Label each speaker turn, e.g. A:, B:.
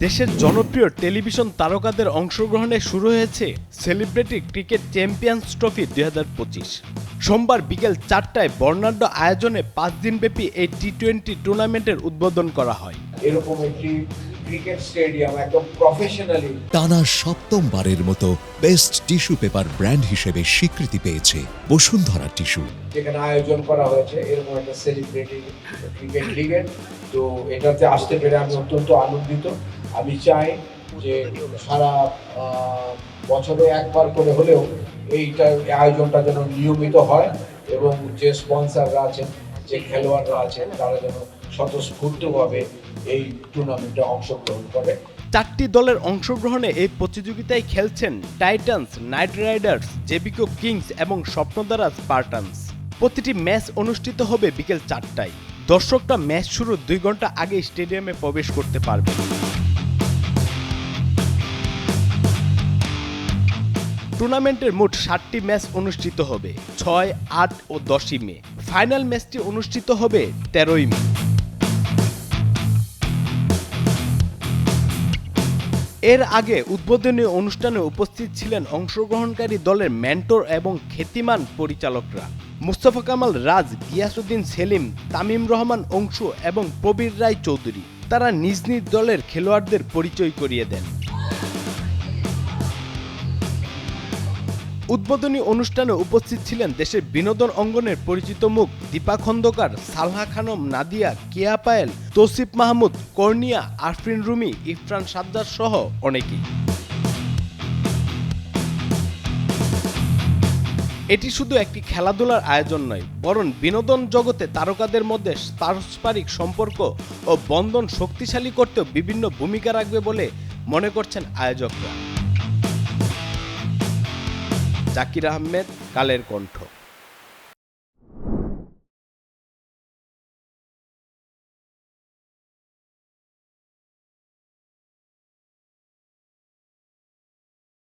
A: দেশের জনপ্রিয় টেলিভিশন তারকাদের অংশগ্রহণে শুরু হয়েছে সেলিব্রিটি ক্রিকেট চ্যাম্পিয়ন্স ট্রফি দুই সোমবার বিকেল চারটায় বর্ণাঢ্য আয়োজনে পাঁচ দিনব্যাপী এই টি টোয়েন্টি টুর্নামেন্টের উদ্বোধন করা হয়।
B: এরকম একটি ক্রিকেট স্টেডিয়াম একদম প্রফেশনালি
C: টানা সপ্তমবারের মতো বেস্ট টিস্যু পেপার ব্র্যান্ড হিসেবে স্বীকৃতি পেয়েছে বসুন্ধরা টিস্যু
B: যেখানে আয়োজন করা হয়েছে এরকম একটা সেলিব্রিটি ক্রিকেট লিগের তো এটাতে আসতে পেরে আমি অত্যন্ত আনন্দিত। আমি চাই যে সারা বছরে একবার করে হলেও এইটা আয়োজনটা যেন নিয়মিত হয় এবং যে স্পন্সাররা আছেন, যে খেলোয়াড়রা আছেন, তারা যেন স্বতঃস্ফূর্তভাবে এই টুর্নামেন্টে অংশগ্রহণ করে।
A: চারটি দলের অংশগ্রহণে এই প্রতিযোগিতায় খেলছেন টাইটান্স, নাইট রাইডার্স জেবিকো কিংস এবং স্বপ্নদ্বারা স্পার্টানস। প্রতিটি ম্যাচ অনুষ্ঠিত হবে বিকেল চারটায়। দর্শকরা ম্যাচ শুরুর দুই ঘণ্টা আগে স্টেডিয়ামে প্রবেশ করতে পারবে টুর্নামেন্টের মোট ষাটটি ম্যাচ অনুষ্ঠিত হবে, ছয়, আট ও দশই মে। ফাইনাল ম্যাচটি অনুষ্ঠিত হবে তেরোই মে। এর আগে উদ্বোধনী অনুষ্ঠানে উপস্থিত ছিলেন অংশগ্রহণকারী দলের মেন্টর এবং খ্যাতিমান পরিচালকরা। মুস্তফা কামাল, রাজ গিয়াসুদ্দিন সেলিম, তামিম রহমান অংশু এবং প্রবীর রায় চৌধুরী। তারা নিজ নিজ দলের খেলোয়াড়দের পরিচয় করিয়ে দেন। উদ্বোধনী অনুষ্ঠানে উপস্থিত ছিলেন দেশের বিনোদন অঙ্গনের পরিচিত মুখ দীপা খন্দকার, সালহা খানম, নাদিয়া, কেয়া পায়েল, তৌসিফ মাহমুদ, কর্নিয়া আরফিন রুমি, ইফরান সাদ্দার সহ অনেকেই। এটি শুধু একটি খেলাধুলার আয়োজন নয়, বরং বিনোদন জগতে তারকাদের মধ্যে পারস্পরিক সম্পর্ক ও বন্ধন শক্তিশালী করতেও বিভিন্ন ভূমিকা রাখবে বলে মনে করছেন আয়োজকরা। জাকির আহমেদ কালের কণ্ঠ।